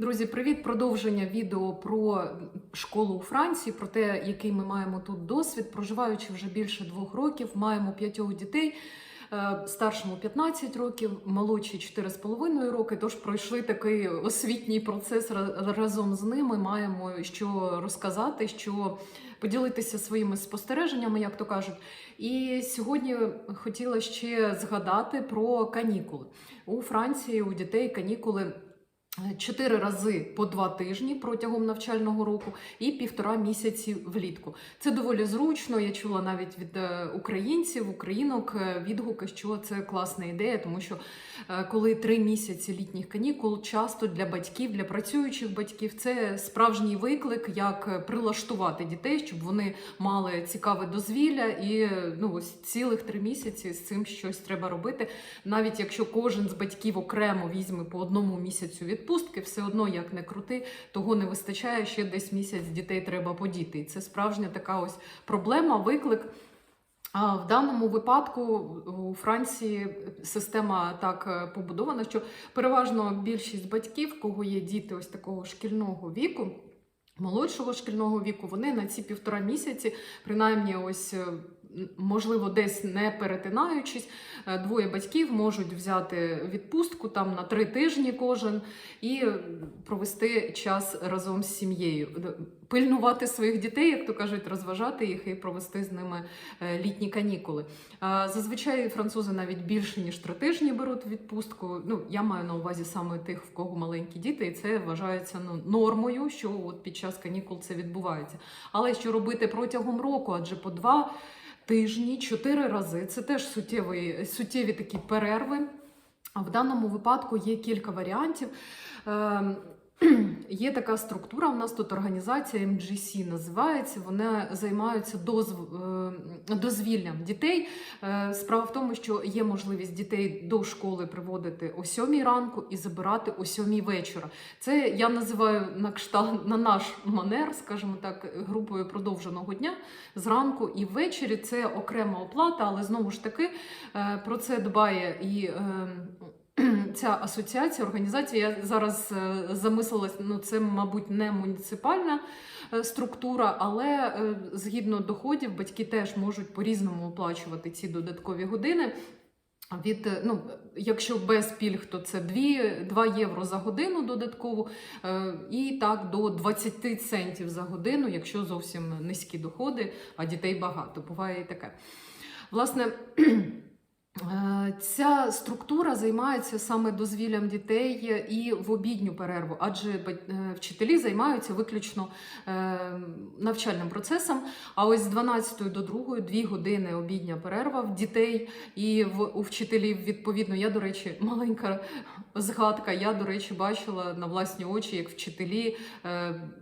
Друзі, привіт! Продовження відео про школу у Франції, про те, який ми маємо тут досвід. Проживаючи вже більше двох років, маємо п'ятьох дітей. е, Старшому 15 років, молодші 4,5 роки. Тож пройшли такий освітній процес разом з ними. Маємо що розказати, що поділитися своїми спостереженнями, як то кажуть. І сьогодні хотіла ще згадати про канікули у Франції. У дітей канікули. Чотири рази по два тижні протягом навчального року і півтора місяці влітку. Це доволі зручно. Я чула навіть від е, українців, українок е, відгуки, що це класна ідея, тому що е, коли три місяці літніх канікул, часто для батьків, для працюючих батьків, це справжній виклик, як прилаштувати дітей, щоб вони мали цікаве дозвілля, і ну ось цілих три місяці з цим щось треба робити. Навіть якщо кожен з батьків окремо візьме по одному місяцю відпустки, все одно як не крути, того не вистачає. Ще десь місяць дітей треба подіти. І це справжня така ось проблема, виклик. А в даному випадку у Франції система так е, побудована, що переважно більшість батьків, кого є діти ось такого шкільного віку. Молодшого шкільного віку вони на ці півтора місяці, принаймні, ось е, можливо, десь не перетинаючись, е, двоє батьків можуть взяти відпустку там на три тижні кожен і е, провести час разом з сім'єю, пильнувати своїх дітей, як то кажуть, розважати їх і провести з ними е, літні канікули. Зазвичай французи навіть більше ніж три тижні беруть відпустку. Ну я маю на увазі саме тих, в кого маленькі діти, і це вважається ну нормою, що от під час канікул це відбувається. Але що робити протягом року, адже по два тижні, чотири рази це теж суттєві, суттєві такі перерви. А в даному випадку є кілька варіантів. Ем, Є така структура, у нас тут організація MGC називається. Вони займаються дозв... е, дозвіллям дітей. Е, Справа в тому, що є можливість дітей до школи приводити о 7 ранку і забирати о 7 вечора. Це я називаю на кшталт на наш манер, скажімо так, групою продовженого дня зранку і ввечері. Це окрема оплата, але знову ж таки е, про це дбає і. Ця асоціація, організація, я зараз е, замислилась, ну це, мабуть, не муніципальна е, структура, але е, згідно доходів батьки теж можуть по-різному оплачувати ці додаткові години. Від, ну, якщо без пільг, то це 2, 2 євро за годину додаткову, і так до 20 центів за годину, якщо зовсім низькі доходи, а дітей багато. Буває і таке. Власне. Е, Ця структура займається саме дозвіллям дітей і в обідню перерву, адже е, вчителі займаються виключно е, навчальним процесом. А ось з 12 до 2 дві години обідня перерва в дітей і в у вчителів. Відповідно, я до речі, маленька згадка. Я до речі бачила на власні очі, як вчителі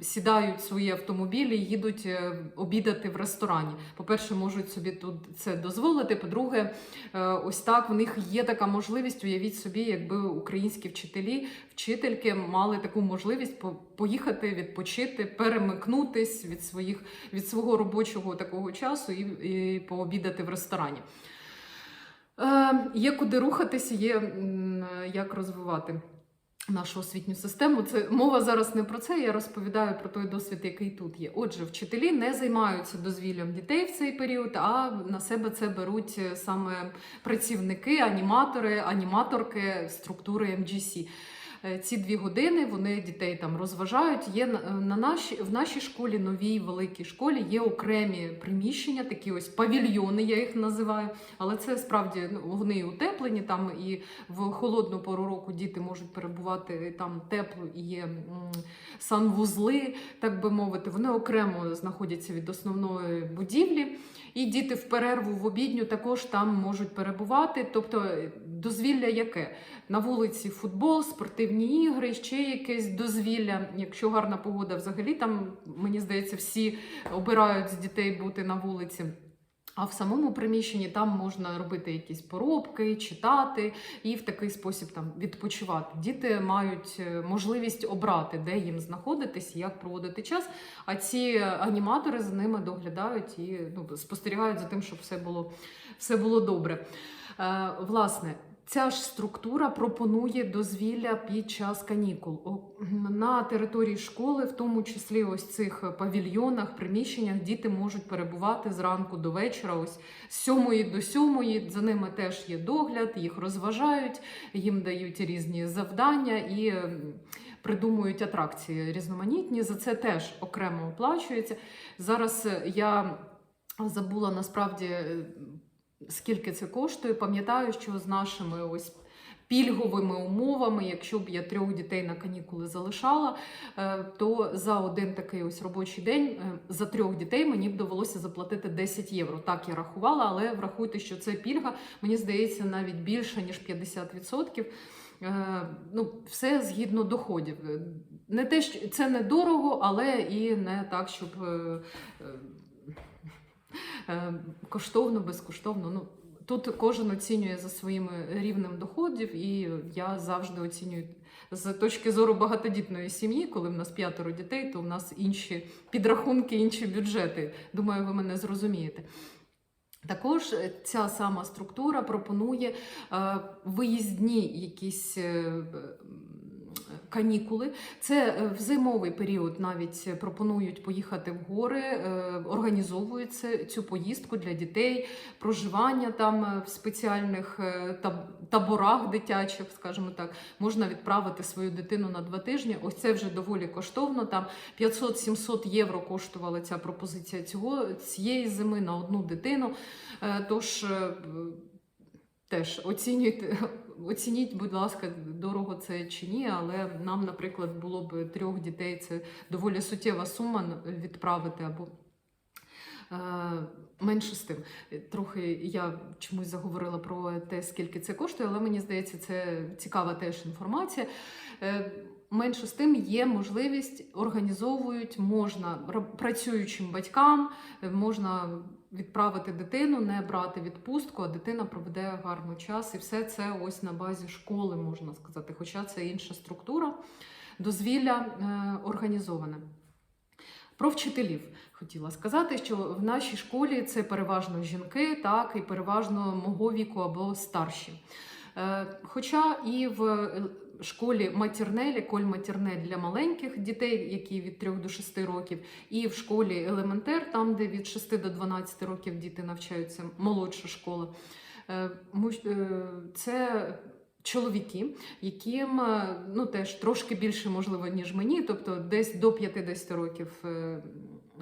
сідають свої автомобілі і їдуть обідати в ресторані. По-перше, можуть собі тут це дозволити. По-друге, Е, Ось так в них є така можливість. Уявіть собі, якби українські вчителі, вчительки мали таку можливість поїхати, відпочити, перемикнутись від своїх від свого робочого такого часу і, і пообідати в ресторані. Е, Є куди рухатися, є як розвивати. Нашу освітню систему. Це мова зараз не про це. Я розповідаю про той досвід, який тут є. Отже, вчителі не займаються дозвіллям дітей в цей період, а на себе це беруть е, саме працівники, аніматори, аніматорки структури MGC. Е, Ці дві години вони дітей там розважають. Є на- на нашій в нашій школі, новій великій школі, є окремі приміщення, такі ось павільйони, я їх називаю. Але це справді ну, вони утеплені там і в холодну пору року діти можуть перебувати там тепло і є санвузли, так би мовити. Вони окремо знаходяться від основної будівлі. І діти в перерву в обідню також там можуть перебувати. Тобто е, дозвілля яке? На вулиці футбол, спортивні ігри, ще якесь дозвілля. Якщо гарна погода, взагалі там, мені здається, всі обирають з дітей бути на вулиці. А в самому приміщенні там можна робити якісь поробки, читати і в такий спосіб там відпочивати. Діти мають е, можливість обрати, де їм знаходитись, як проводити час. А ці аніматори за ними доглядають і ну, спостерігають за тим, щоб все було, все було добре. Е, власне, Ця ж структура пропонує дозвілля під час канікул на території школи, в тому числі ось цих павільйонах, приміщеннях, діти можуть перебувати зранку до вечора, ось з сьомої до сьомої. За ними теж є догляд, їх розважають, їм дають різні завдання і придумують атракції різноманітні. За це теж окремо оплачується. Зараз е, я забула насправді. Скільки це коштує. Пам'ятаю, що з нашими ось. Пільговими умовами, якщо б я трьох дітей на канікули залишала, е, то за один такий ось робочий день е, за трьох дітей мені б довелося заплатити 10 євро. Так я рахувала, але врахуйте, що це пільга, мені здається, навіть більше ніж 50%. Е, Ну, все згідно доходів. Не те, що це не дорого, але і не так, щоб коштовно, безкоштовно. Ну, тут кожен оцінює за своїм рівнем доходів, і я завжди оцінюю з точки зору багатодітної сім'ї, коли в нас п'ятеро дітей, то в нас інші підрахунки, інші бюджети. Думаю, ви мене зрозумієте. Також е, ця сама структура пропонує е, виїзні якісь. Канікули це е, в зимовий період навіть пропонують поїхати в гори, е, організовують це- цю поїздку для дітей, проживання там е, в спеціальних таборах дитячих, скажімо так, можна відправити свою дитину на два тижні. Ось це вже доволі коштовно. Там 500-700 євро коштувала ця пропозиція цього цієї зими на одну дитину. Тож теж оцінюйте, оцініть, будь ласка, дорого це чи ні, але нам, наприклад, було б трьох дітей це доволі суттєва сума відправити або. Е, Менше з тим, трохи я чомусь заговорила про те, скільки це коштує, але мені здається, це цікава теж інформація. Е, Менше з тим є можливість організовують, можна працюючим батькам, е, можна відправити дитину, не брати відпустку, а дитина проведе гарний час. І все це ось на базі школи, можна сказати. Хоча це інша структура, дозвілля е, організоване. Про вчителів хотіла сказати, що в нашій школі це переважно жінки, так і переважно мого віку або старші. Е, Хоча і в школі матірнелі, коль матірнель для маленьких дітей, які від 3 до 6 років, і в школі елементер, там де від 6 до 12 років діти навчаються, молодша школа. Е, е, Це чоловіки, яким е, ну теж трошки більше можливо, ніж мені, тобто десь до 50 років. е,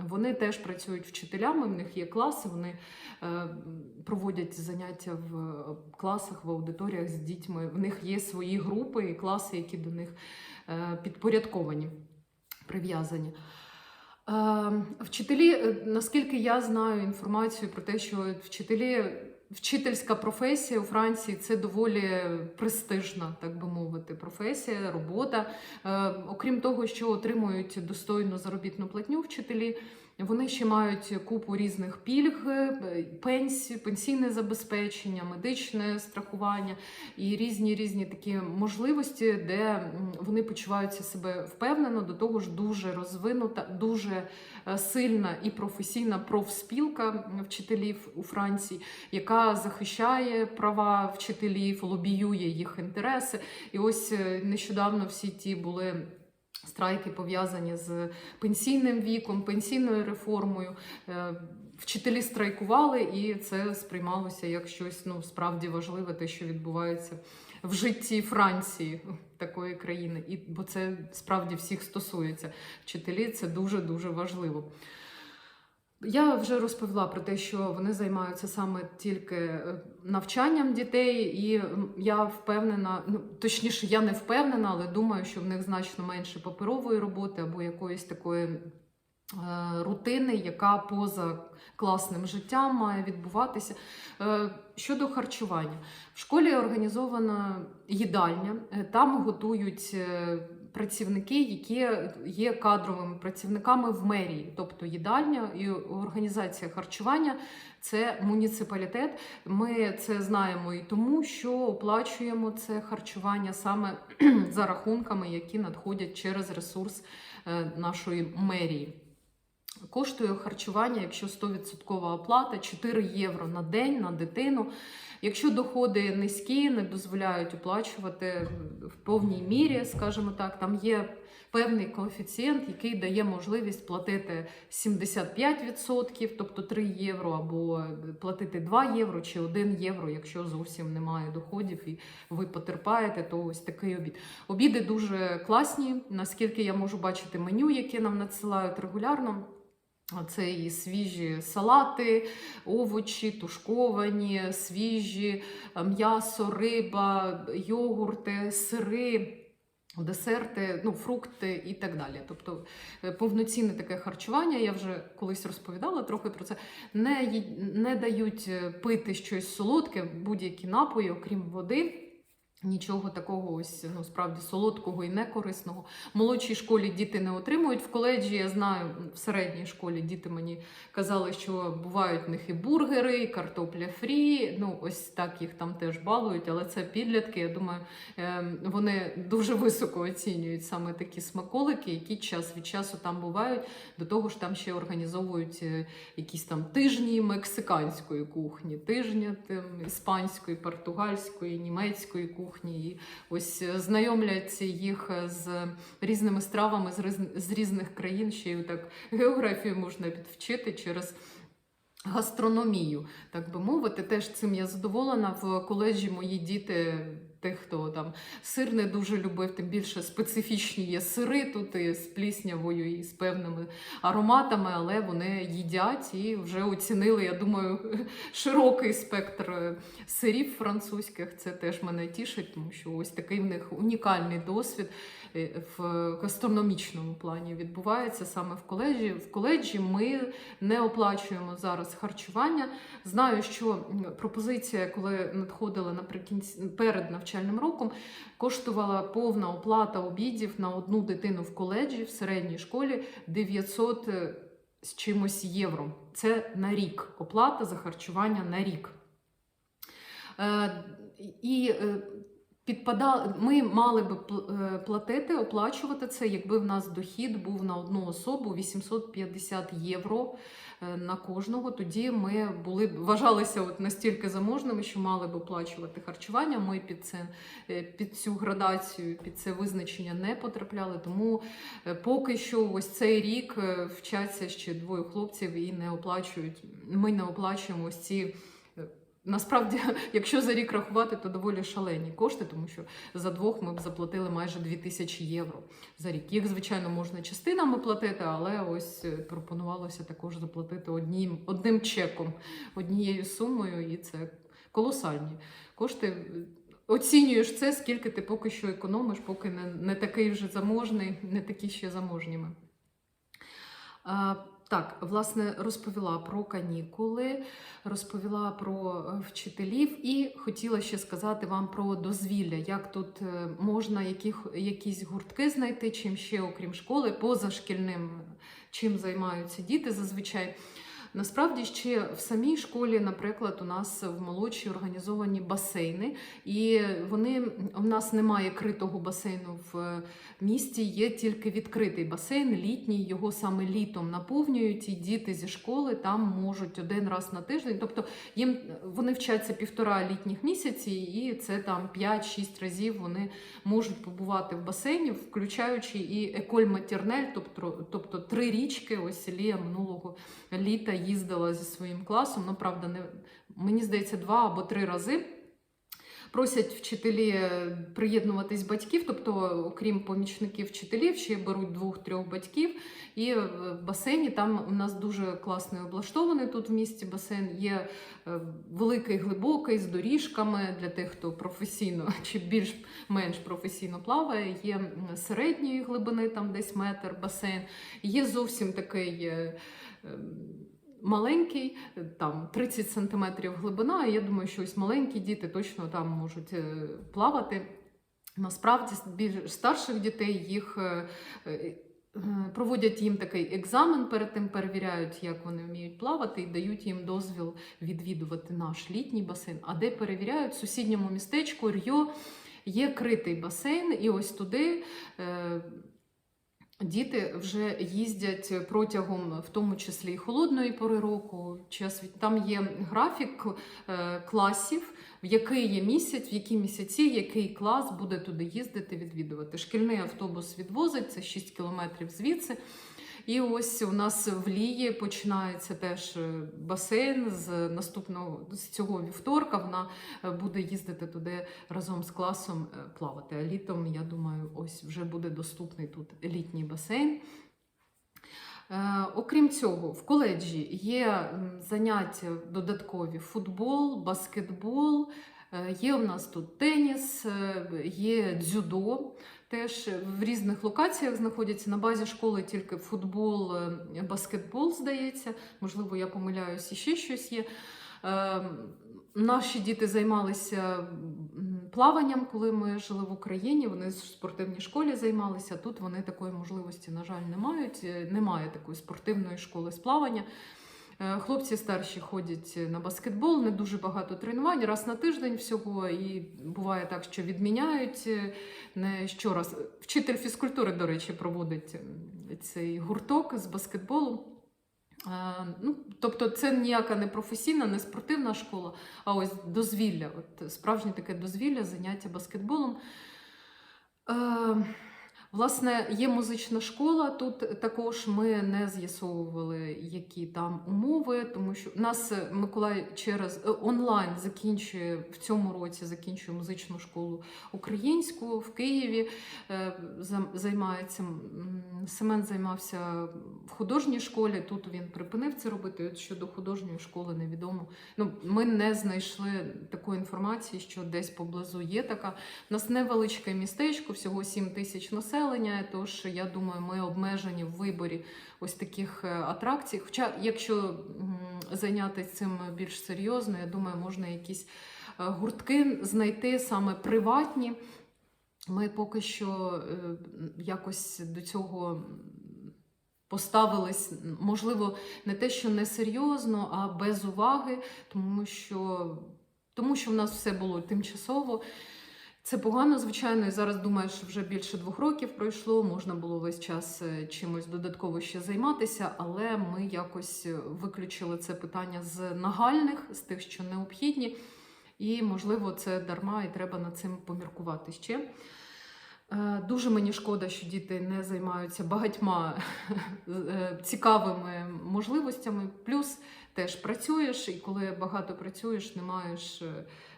Вони теж працюють вчителями, в них є класи, вони е, проводять заняття в класах, в аудиторіях з дітьми. В них є свої групи і класи, які до них підпорядковані, прив'язані. Вчителі, наскільки я знаю інформацію про те, що вчителі, вчительська професія у Франції це доволі престижна, так би мовити, професія, робота. Е, Окрім того, що отримують достойну заробітну платню вчителі, вони ще мають купу різних пільг, е, пенсій, пенсійне забезпечення, медичне страхування і різні різні такі можливості, де вони почуваються себе впевнено, до того ж дуже розвинута, дуже е, сильна і професійна профспілка вчителів у Франції, яка захищає права вчителів, лобіює їх інтереси. І ось е, нещодавно всі ті були. Страйки пов'язані з пенсійним віком, пенсійною реформою. Е, Вчителі страйкували, і це сприймалося як щось ну справді важливе, те, що відбувається в житті Франції, такої країни. І бо це справді всіх стосується. Вчителі це дуже дуже важливо. Я вже розповіла про те, що вони займаються саме тільки е, навчанням дітей, і я впевнена, ну точніше, я не впевнена, але думаю, що в них значно менше паперової роботи або якоїсь такої е, рутини, яка поза класним життям має відбуватися. Е, Щодо харчування, в школі організована їдальня, Е, там готують. Працівники, які є кадровими працівниками в мерії, тобто їдальня і організація харчування це муніципалітет. Ми це знаємо і тому, що оплачуємо це харчування саме за рахунками, які надходять через ресурс е, нашої мерії. Коштує харчування, якщо 100% оплата, 4 євро на день на дитину. Якщо доходи низькі, не дозволяють оплачувати в повній мірі, скажімо так, там є певний коефіцієнт, який дає можливість платити 75%, тобто 3 євро, або платити 2 євро чи 1 євро, якщо зовсім немає доходів і ви потерпаєте, то ось такий обід. Обіди дуже класні, наскільки я можу бачити меню, яке нам надсилають регулярно. Це і свіжі салати, овочі, тушковані, свіжі, е, м'ясо, риба, йогурти, сири, десерти, ну, фрукти і так далі. Тобто е, повноцінне таке харчування, я вже колись розповідала трохи про це. Не, не дають е, пити щось солодке, будь-які напої, окрім води. Нічого такого ось ну справді солодкого і некорисного. В молодшій школі діти не отримують. В коледжі я знаю, в середній школі діти мені казали, що бувають в них і бургери, і картопля фрі. Ну ось так їх там теж балують, але це підлітки. Я думаю, ем, вони дуже високо оцінюють саме такі смаколики, які час від часу там бувають. До того ж, там ще організовують е, якісь там тижні мексиканської кухні, тижні там, іспанської, португальської, німецької кухні. І ось знайомляться знайомлять їх е, з різними стравами з різних країн. Ще й так географію можна підвчити через. Гастрономію, так би мовити, теж цим я задоволена. В коледжі мої діти, тих, хто там сир не дуже любив, тим більше специфічні є сири тут і з пліснявою, і з певними ароматами, але вони їдять і вже оцінили, я думаю, широкий спектр е, сирів французьких. Це теж мене тішить, тому що ось такий в них унікальний досвід е, в гастрономічному плані відбувається саме в коледжі. В коледжі ми не оплачуємо зараз харчування. Знаю, що пропозиція, коли надходила наприкінці перед навчальним роком, коштувала повна оплата обідів на одну дитину в коледжі в середній школі 900 з чимось євро. Це на рік. Оплата за харчування на рік. Е, і е, підпадали, ми мали би е, платити, оплачувати це, якби в нас дохід був на одну особу 850 євро е, на кожного. Тоді ми були вважалися от настільки заможними, що мали б оплачувати харчування. Ми під це е, під цю градацію, під це визначення не потрапляли. Тому е, поки що ось цей рік е, вчаться ще двоє хлопців і не оплачують. Ми не оплачуємо ось ці. Насправді, якщо за рік рахувати, то доволі шалені кошти, тому що за двох ми б заплатили майже 2000 євро за рік. Їх, звичайно, можна частинами платити, але ось е, пропонувалося також заплатити однім, одним чеком, однією сумою, і це колосальні кошти. Оцінюєш це, скільки ти поки що економиш, поки не, не такий вже заможний, не такі ще заможніми. Так, власне, розповіла про канікули, розповіла про е, вчителів і хотіла ще сказати вам про дозвілля, як тут е, можна яких, якісь гуртки знайти, чим ще, окрім школи, позашкільним, чим займаються діти зазвичай. Насправді ще в самій школі, наприклад, у нас в молодшій організовані басейни, і вони у нас немає критого басейну в місті, є тільки відкритий басейн, літній. Його саме літом наповнюють, і діти зі школи там можуть один раз на тиждень. Тобто їм вони вчаться півтора літніх місяці, і це там 5-6 разів вони можуть побувати в басейні, включаючи і еколь матернель, тобто, тобто три річки. Ось Лія минулого літа їздила зі своїм класом. Ну, правда, не мені здається, два або три рази. Просять вчителі е, приєднуватись батьків, тобто, окрім помічників вчителів, ще беруть двох-трьох батьків. І е, в басейні там у нас дуже класно облаштований тут в місті басейн. Є е, великий, глибокий з доріжками для тих, хто професійно чи більш-менш професійно плаває. Є середньої глибини, там десь метр басейн. Є зовсім такий. Е, Маленький, там 30 сантиметрів глибина, і я думаю, що ось маленькі діти точно там можуть е, плавати. Насправді, більш старших дітей їх е, е, проводять їм такий екзамен, перед тим перевіряють, як вони вміють плавати, і дають їм дозвіл відвідувати наш літній басейн. А де перевіряють в сусідньому містечку Рьо є критий басейн, і ось туди. е, Діти вже їздять протягом, в тому числі і холодної пори року. Там є графік е, класів, в який є місяць, в які місяці який клас буде туди їздити, відвідувати. Шкільний автобус відвозить це 6 кілометрів звідси. І ось у нас в Лії починається теж е, басейн з наступного з цього вівторка. Вона е, буде їздити туди разом з класом е, плавати. А літом, я думаю, ось вже буде доступний тут літній басейн. Окрім цього, в коледжі є заняття додаткові: футбол, баскетбол, є у нас тут теніс, є дзюдо. Теж в різних локаціях знаходяться на базі школи тільки футбол, е, баскетбол, здається. Можливо, я помиляюсь, і ще щось є. Е, Наші діти займалися плаванням, коли ми жили в Україні. Вони в спортивній школі займалися. Тут вони такої можливості, на жаль, не мають. Е, Немає такої спортивної школи з плавання. Е, Хлопці старші ходять на баскетбол, не дуже багато тренувань, раз на тиждень всього. І буває так, що відміняють е, не щораз. Вчитель фізкультури, до речі, проводить цей гурток з баскетболу. Е, Ну, тобто це ніяка не професійна, не спортивна школа, а ось дозвілля. От справжнє таке дозвілля, заняття баскетболом. Власне, є музична школа. Тут також ми не з'ясовували, які там умови, тому що нас е, Миколай через е, онлайн закінчує в цьому році закінчує музичну школу українську в Києві. Е, Займається Семен займався в художній школі. Тут він припинив це робити. От щодо художньої школи невідомо. Ну, ми не знайшли такої інформації, що десь поблизу є така. У нас невеличке містечко, всього 7 тисяч населення. Тож я думаю, ми обмежені в виборі ось таких е, атракцій. Хоча, якщо зайнятися цим більш серйозно, я думаю, можна якісь е, гуртки знайти саме приватні. Ми поки що е, якось до цього поставились, можливо, не те, що несерйозно, а без уваги, тому що, тому що в нас все було тимчасово. Це погано, звичайно, і зараз думаю, що вже більше двох років пройшло. Можна було весь час е, чимось додатково ще займатися, але ми якось е, виключили це питання з нагальних, з тих, що необхідні. І, можливо, це дарма, і треба над цим поміркувати ще. Е, Дуже мені шкода, що діти не займаються багатьма цікавими можливостями. Плюс теж працюєш, і коли багато працюєш, не маєш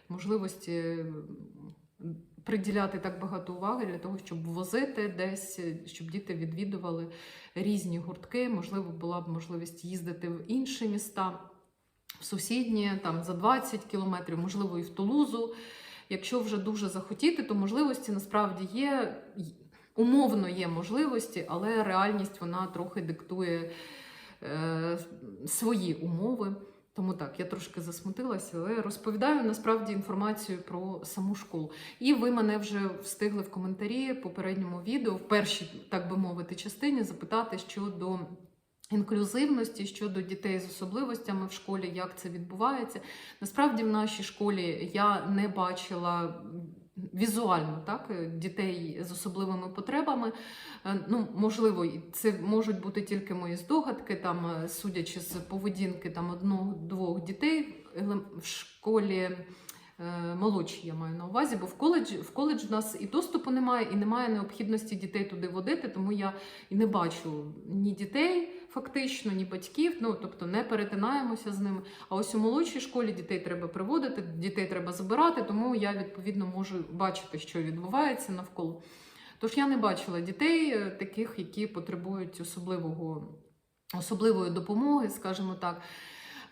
можливості приділяти так багато уваги для того, щоб возити десь, щоб діти відвідували різні гуртки. Можливо, була б можливість їздити в інші міста, в сусідні, там за 20 кілометрів, можливо, і в Тулузу. Якщо вже дуже захотіти, то можливості насправді є. Умовно є можливості, але реальність вона трохи диктує е, свої умови. Тому так, я трошки засмутилася, але розповідаю насправді інформацію про саму школу. І ви мене вже встигли в коментарі попередньому відео, в першій, так би мовити, частині запитати щодо інклюзивності, щодо дітей з особливостями в школі, як це відбувається. Насправді, в нашій школі я не бачила. Візуально так дітей з особливими потребами. Е, Ну, можливо, це можуть бути тільки мої здогадки, там, е, судячи з поведінки там одного-двох дітей в школі. Е, Молодші я маю на увазі, бо в коледж, в коледж в нас і доступу немає, і немає необхідності дітей туди водити, тому я і не бачу ні дітей фактично, ні батьків. Ну тобто не перетинаємося з ними. А ось у молодшій школі дітей треба приводити, дітей треба забирати, тому я відповідно можу бачити, що відбувається навколо. Тож я не бачила дітей е, таких, які потребують особливого, особливої допомоги, скажімо так.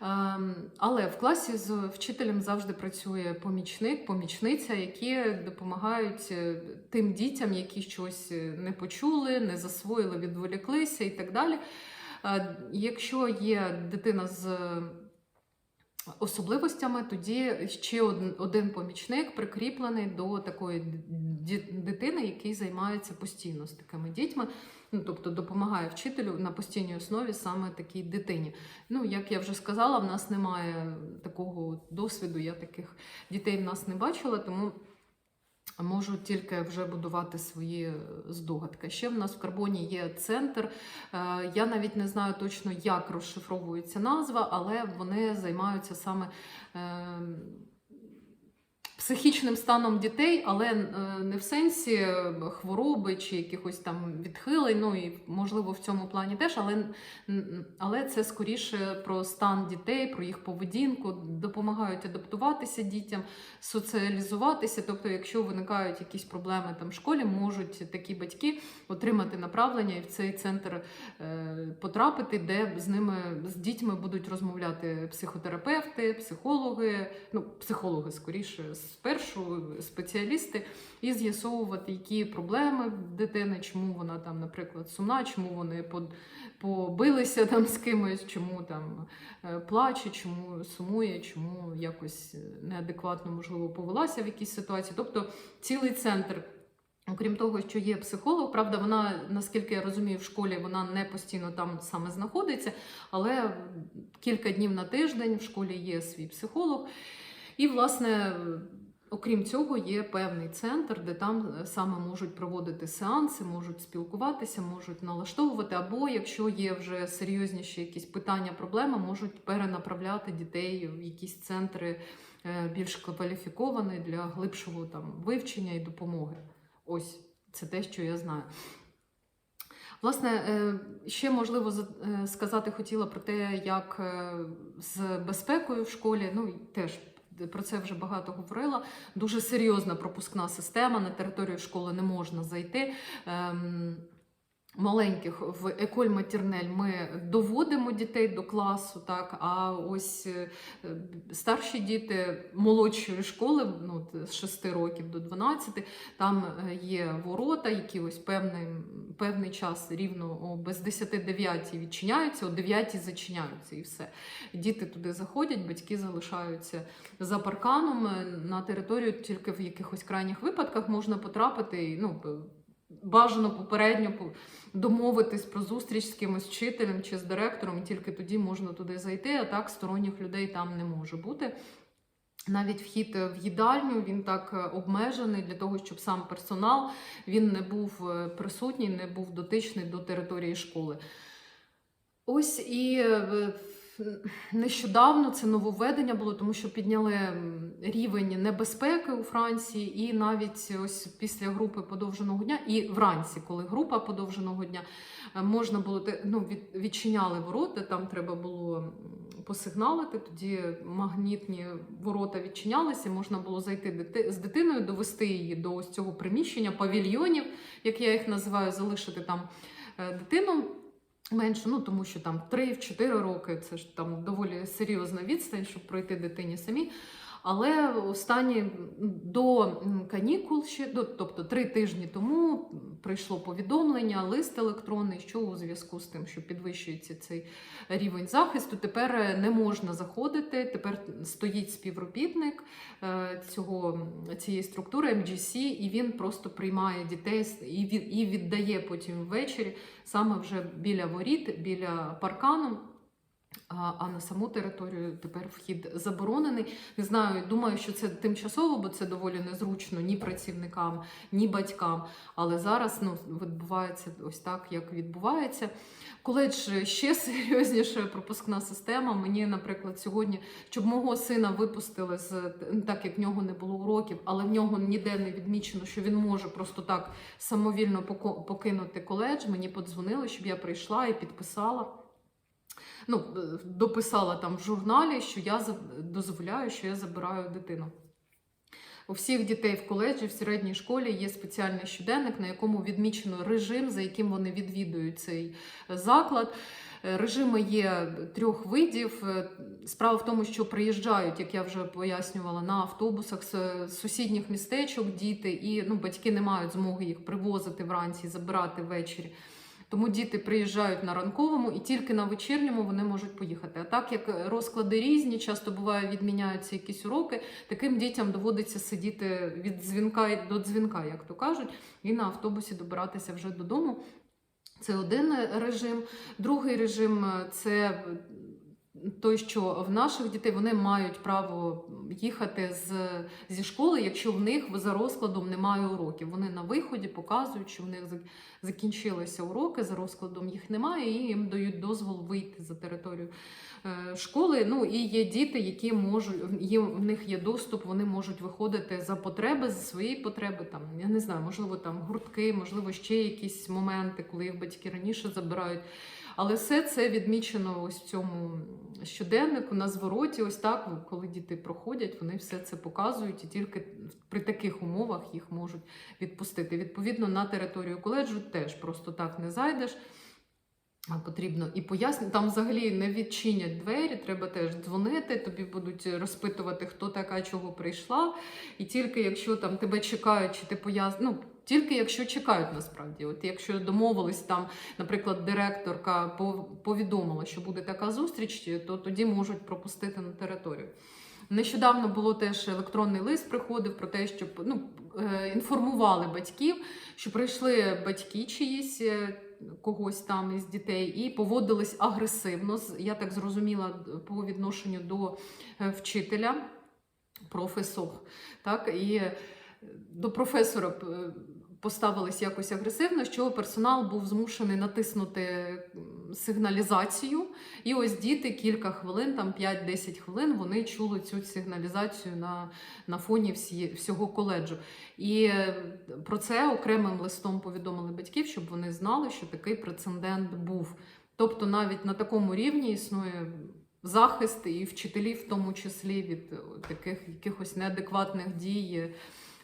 Ем, Але в класі з вчителем завжди працює помічник, помічниця, які допомагають е, тим дітям, які щось е, не почули, не засвоїли, відволіклися і так далі. Е, Якщо є дитина з особливостями, тоді ще один, помічник прикріплений до такої дитини, який займається постійно з такими дітьми. Ну, тобто допомагає вчителю на постійній основі саме такій дитині. Ну, як я вже сказала, в нас немає такого досвіду, я таких дітей в нас не бачила, тому Можуть тільки вже будувати свої здогадки. Ще в нас в карбоні є центр. Е, Я навіть не знаю точно, як розшифровується назва, але вони займаються саме е, психічним станом дітей, але е, не в сенсі хвороби чи якихось там відхилень. Ну і можливо в цьому плані теж, але, але це скоріше про стан дітей, про їх поведінку, допомагають адаптуватися дітям, соціалізуватися. Тобто, якщо виникають якісь проблеми там в школі, можуть такі батьки отримати направлення і в цей центр е, потрапити, де з ними з дітьми будуть розмовляти психотерапевти, психологи, ну психологи скоріше спершу спеціалісти, і з'ясовувати, які проблеми дитини, чому вона там, наприклад, сумна, чому вони побилися там з кимось, чому там е, плаче, чому сумує, чому якось неадекватно можливо повелася в якійсь ситуації. Тобто цілий центр. Окрім того, що є психолог, правда, вона, наскільки я розумію, в школі вона не постійно там саме знаходиться, але кілька днів на тиждень в школі є свій психолог. І, власне, окрім цього, є певний центр, де там е, саме можуть проводити сеанси, можуть спілкуватися, можуть налаштовувати, або якщо є вже серйозніші якісь питання, проблеми, можуть перенаправляти дітей в якісь центри е, більш кваліфіковані для глибшого там вивчення і допомоги. Ось це те, що я знаю. Власне, е, ще можливо сказати хотіла про те, як з безпекою в школі, ну теж про це вже багато говорила. Дуже серйозна пропускна система. На територію школи не можна зайти. Ем, Маленьких в еколь матірнель ми доводимо дітей до класу, так а ось е, старші діти молодшої школи, ну з 6 років до 12, там е, є ворота, які ось певний, певний час рівно без 10 9 відчиняються, о 9 зачиняються і все. Діти туди заходять, батьки залишаються за парканом. Е, На територію тільки в якихось крайніх випадках можна потрапити. Ну, бажано попередньо домовитись про зустріч з кимось вчителем чи з директором, тільки тоді можна туди зайти, а так сторонніх людей там не може бути. Навіть вхід в їдальню він так е, обмежений для того, щоб сам персонал він не був е, присутній, не був дотичний до території школи. Ось і е, нещодавно це нововведення було, тому що підняли рівень небезпеки у Франції, і навіть ось після групи подовженого дня, і вранці, коли група подовженого дня, е, можна було ну, відчиняли ворота, там треба було посигналити. Тоді магнітні ворота відчинялися, можна було зайти з дитиною, довести її до ось цього приміщення, павільйонів, як я їх називаю, залишити там е, дитину. Менше, ну тому що там 3-4 роки це ж там доволі серйозна відстань, щоб пройти дитині самі. Але останні до канікул ще, до- тобто три тижні тому прийшло повідомлення, лист електронний, що у зв'язку з тим, що підвищується цей рівень захисту, тепер е, не можна заходити. Тепер стоїть співробітник е, цього, цієї структури MGC, і він просто приймає дітей і віддає потім ввечері саме вже біля воріт, біля паркану. А на саму територію тепер вхід заборонений. Не знаю, думаю, що це тимчасово, бо це доволі незручно ні працівникам, ні батькам. Але зараз ну, відбувається ось так, як відбувається. Коледж ще серйозніша пропускна система. Мені, наприклад, сьогодні, щоб мого сина випустили з так, як в нього не було уроків, але в нього ніде не відмічено, що він може просто так самовільно покинути коледж. Мені подзвонили, щоб я прийшла і підписала. Ну, е, дописала там в журналі, що я дозволяю, що я забираю дитину. У всіх дітей в коледжі, в середній школі є спеціальний щоденник, на якому відмічено режим, за яким вони відвідують цей е, заклад. Е, Режими є трьох видів. Справа в тому, що приїжджають, як я вже пояснювала, на автобусах з сусідніх містечок діти, і ну, батьки не мають змоги їх привозити вранці, забирати ввечері. Тому діти приїжджають на ранковому і тільки на вечірньому вони можуть поїхати. А так як розклади різні, часто буває відміняються якісь уроки, таким дітям доводиться сидіти від дзвінка до дзвінка, як то кажуть, і на автобусі добиратися вже додому. Це один режим. Другий режим е, це той, що в наших дітей вони мають право їхати з, зі школи, якщо в них за розкладом немає уроків. Вони на виході показують, що в них закінчилися уроки, за розкладом їх немає, і їм дають дозвол вийти за територію е, школи. Ну і є діти, які можуть їм в них є доступ, вони можуть виходити за потреби, за свої потреби. Там я не знаю, можливо, там гуртки, можливо, ще якісь моменти, коли їх батьки раніше забирають. Але все це відмічено ось в цьому щоденнику на звороті. Ось так, коли діти проходять, вони все це показують, і тільки при таких умовах їх можуть відпустити. Відповідно, на територію коледжу теж просто так не зайдеш. Потрібно і пояснити. Там взагалі не відчинять двері, треба теж дзвонити, тобі будуть розпитувати, хто така, чого прийшла. І тільки якщо там тебе чекають, чи ти пояс... ну, тільки якщо чекають насправді. От якщо домовились там, наприклад, директорка повідомила, що буде така зустріч, то тоді можуть пропустити на територію. Нещодавно було теж електронний лист, приходив про те, що ну, е, інформували батьків, що прийшли батьки чиїсь. е, Когось там із дітей і поводились агресивно. Я так зрозуміла по відношенню до е, вчителя, професор. Так, і до професора поставились якось агресивно, що персонал був змушений натиснути сигналізацію. І ось діти кілька хвилин, там 5-10 хвилин, вони чули цю сигналізацію на, на фоні всі, всього коледжу. І про це окремим листом повідомили батьків, щоб вони знали, що такий прецедент був. Тобто навіть на такому рівні існує захист і вчителів, в тому числі від таких якихось неадекватних дій.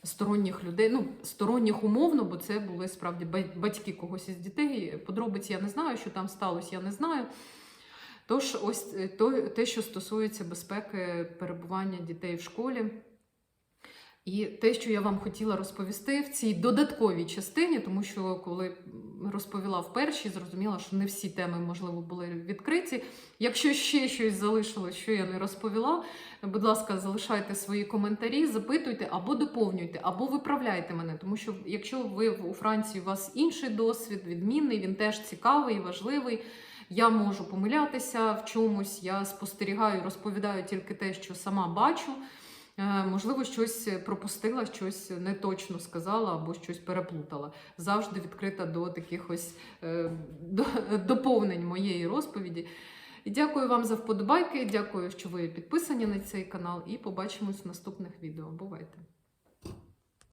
Сторонніх людей, ну сторонніх умовно, бо це були справді ба- батьки когось із дітей. Подробиць я не знаю, що там сталося, я не знаю. Тож, ось е, то, те, що стосується безпеки перебування дітей в школі. І те, що я вам хотіла розповісти в цій додатковій частині, тому що коли розповіла в першій, зрозуміла, що не всі теми, можливо, були відкриті. Якщо ще щось залишилось, що я не розповіла, будь ласка, залишайте свої коментарі, запитуйте або доповнюйте, або виправляйте мене. Тому що якщо ви у Франції у вас інший досвід, відмінний, він теж цікавий і важливий. Я можу помилятися в чомусь, я спостерігаю, розповідаю тільки те, що сама бачу. Е, Можливо, щось пропустила, щось неточно сказала або щось переплутала. Завжди відкрита до таких ось е, до, доповнень моєї розповіді. І дякую вам за вподобайки. Дякую, що ви підписані на цей канал. І побачимось в наступних відео. Бувайте!